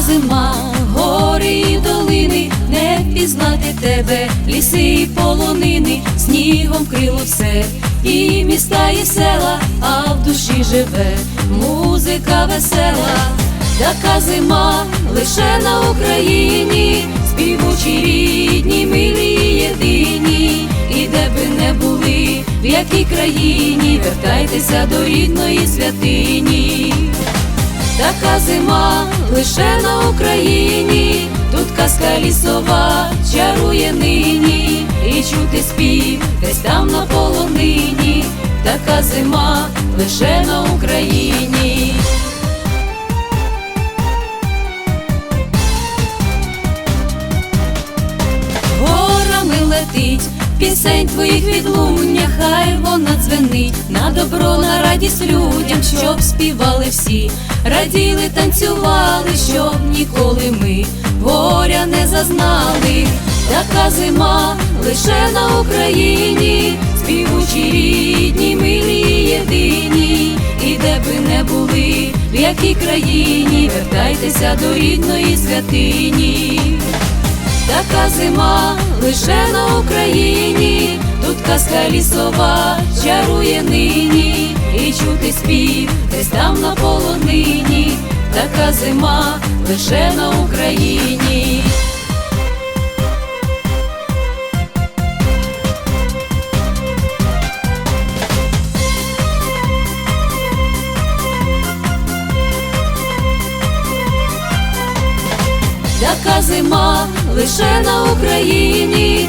зима, гори і долини, не впізнати тебе, ліси і полонини, снігом крило все, і міста, і села, а в душі живе музика весела, така зима лише на Україні, співучі рідні, милі єдині, і де би не були, в якій країні, вертайтеся до рідної святині. Така зима лише на Україні, тут казка лісова чарує нині, і чути спів десь там на полонині, така зима лише на Україні. Горами летить, пісень твоїх відлуння, хай вона дзвенить на добро, радість людям, щоб співали всі, раділи, танцювали, щоб ніколи ми горя не зазнали. Така зима лише на Україні, співучі рідні, милі єдині, і де би не були, в якій країні, вертайтеся до рідної святині. Така зима лише на Україні, тут казка лісова чарує нині, і чути спів десь там на полонині, така зима лише на Україні. Така зима лише на Україні,